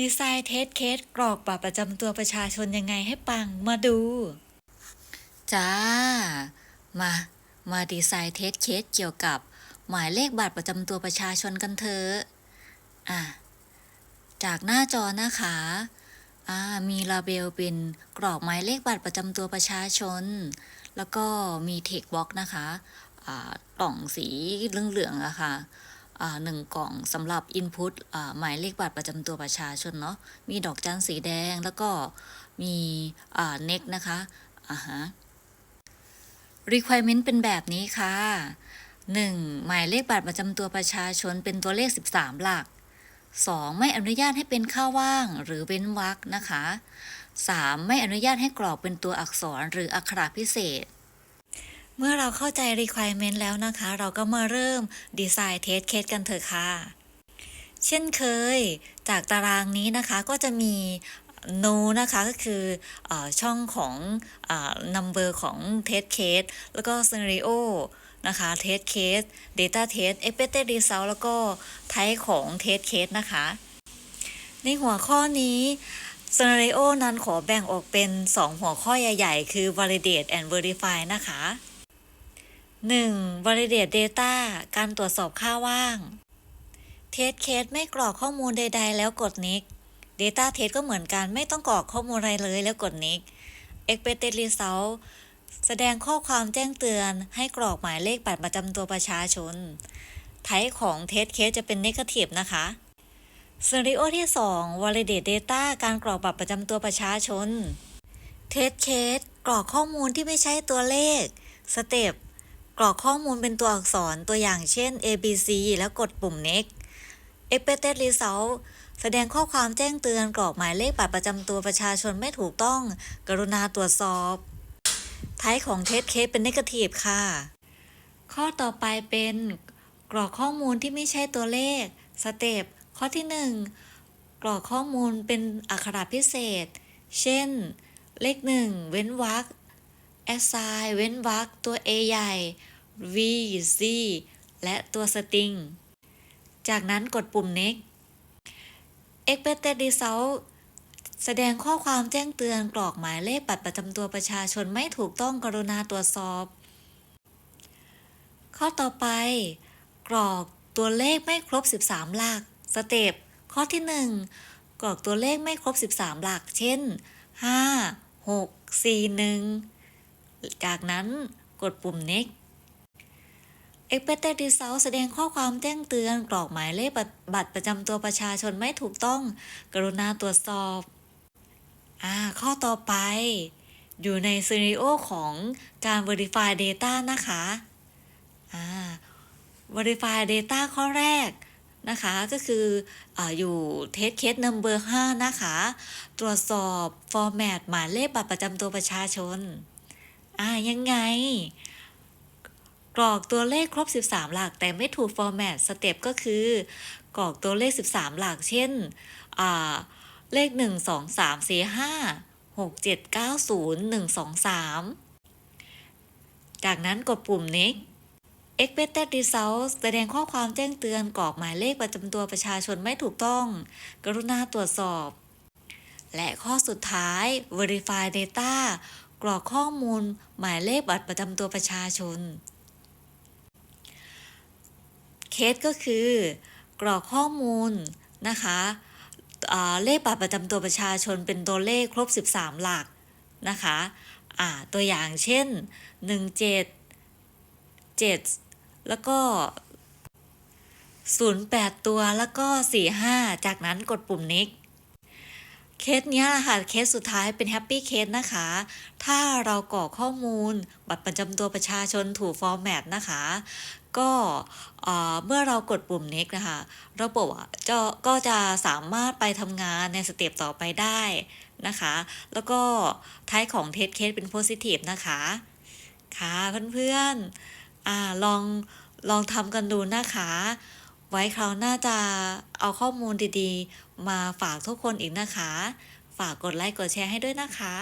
ดีไซน์เทสเคสกรอกบัตรประจำตัวประชาชนยังไงให้ปังมาดู จ้า มา มาดีไซน์เทสเคสเกี่ยวกับ หมายเลขบัตรประจำตัวประชาชนกันเถอะอะจากหน้าจอนะคะอ่ามีลาเบลเป็นกรอกหมายเลขบัตรประจำตัวประชาชน แล้วก็มีเทคบ็อกนะคะอ่ากล่องสีเหลืองๆอะค่ะอ่า หนึ่งกล่องสำหรับ Input อ่าหมายเลขบัตรประจำตัวประชาชนเนาะมีดอกจันสีแดงแล้วก็มีอ่า next นะคะอ่าฮะ requirement เป็นแบบนี้ค่ะ 1. หมายเลขบัตรประจำตัวประชาชนเป็นตัวเลข 13 หลัก 2. ไม่อนุญาตให้เป็นค่าว่างหรือเว้นวรรคนะคะ 3. ไม่อนุญาตให้กรอกเป็นตัวอักษรหรืออักขระพิเศษ เมื่อเราเข้าใจ requirement แล้วนะคะ เราก็มาเริ่ม design test case กันเถอะค่ะ เช่นเคย จากตารางนี้นะคะก็จะมี no นะคะก็คืออช่องของอ number ของ test case แล้วก็ scenario นะคะ test case data test expected result แล้วก็ type ของ test case นะคะ ในหัวข้อนี้ scenario นั้นขอแบ่งออกเป็น 2 หัวข้อใหญ่ ๆ คือ validate and verify นะคะ 1. validate data การตรวจสอบค่าว่าง test case ไม่กรอกข้อมูลใด ๆ แล้วกด next data test ก็เหมือนกันไม่ต้องกรอกข้อมูลอะไรเลยแล้วกด next expected result แสดงข้อความแจ้งเตือนให้กรอกหมายเลขบัตรประจำตัวประชาชน type ของ test case จะเป็น negative นะคะ scenario ที่ 2 validate data การกรอกบัตรประจำตัวประชาชน test case กรอกข้อมูลที่ไม่ใช่ตัวเลข step กรอกข้อมูลเป็นตัวอักษรตัวอย่างเช่น A B C แล้วกดปุ่ม next expected result แสดงข้อความแจ้งเตือนกรอกหมายเลขบัตรประจำตัวประชาชนไม่ถูกต้อง กรุณาตรวจสอบท้ายของ test case เป็น negative ค่ะ ข้อต่อไปเป็น กรอกข้อมูลที่ไม่ใช่ตัวเลขสเต็ปข้อที่ 1 กรอกข้อมูลเป็นอักขระพิเศษ เช่น เลข 1 เว้นวรรค assign เว้นวรรคตัว A ใหญ่ V Z และตัวสตริง จากนั้นกดปุ่ม next expected result แสดงข้อความแจ้งเตือนกรอกหมายเลขบัตรประจำตัวประชาชนไม่ถูกต้องกรุณาตรวจสอบ ข้อต่อไป กรอกตัวเลขไม่ครบ 13 หลัก สเต็ปข้อที่ 1 กรอกตัวเลขไม่ครบ 13 หลัก เช่น 5 6 4 1 จากนั้นกดปุ่ม next expected result แสดงข้อความแจ้งเตือนกรอกหมายเลขบัตรประจำตัวประชาชนไม่ถูกต้อง กรุณาตรวจสอบ อ่า ข้อต่อไป อยู่ใน scenario ของการ verify data นะคะ อ่า verify data ข้อแรกนะคะก็คือออยู่ test case number 5นะคะ ตรวจสอบ format หมายเลขบัตรประจำตัวประชาชน อ่ายังไง กรอกตัวเลขครบ 13 หลัก แต่ไม่ถูก format สเต็ปก็คือ กรอกตัวเลข 13 หลัก เช่นอ่าเลข 1 2 3 4 5 6 7 9 0 1 2 3 จากนั้นกดปุ่ม next expected results แสดงข้อความแจ้งเตือนกรอกหมายเลขประจำตัวประชาชนไม่ถูกต้อง กรุณาตรวจสอบ และข้อสุดท้าย verify data กรอกข้อมูลหมายเลขบัตรประจำตัวประชาชน เคสก็คือกรอกข้อมูลนะคะเลขบัตรประจำตัวประชาชนเป็นตัวเลขครบ 13 หลักนะคะะตัวอย่างเช่น 17 7 แล้วก็ 08 ตัวแล้วก็ 45 จากนั้นกดปุ่ม next เคสนี้ค่ะ เคสสุดท้ายเป็นแฮปปี้เคสนะคะ ถ้าเรากรอกข้อมูล บัตรประจำตัวประชาชนถูกฟอร์แมตนะคะ ก็เมื่อเรากดปุ่ม next นะคะ ระบบจะก็จะสามารถไปทำงานในสเต็ปต่อไปได้นะคะ แล้วก็ท้ายของเทสเคสเป็นโพซิทีฟนะคะ ค่ะเพื่อนๆอลองลองทำกันดูนะคะ ไว้คราวหน้าจะเอาข้อมูลดีๆ มาฝากทุกคนอีกนะคะ ฝากกดไลค์กดแชร์ให้ด้วยนะคะ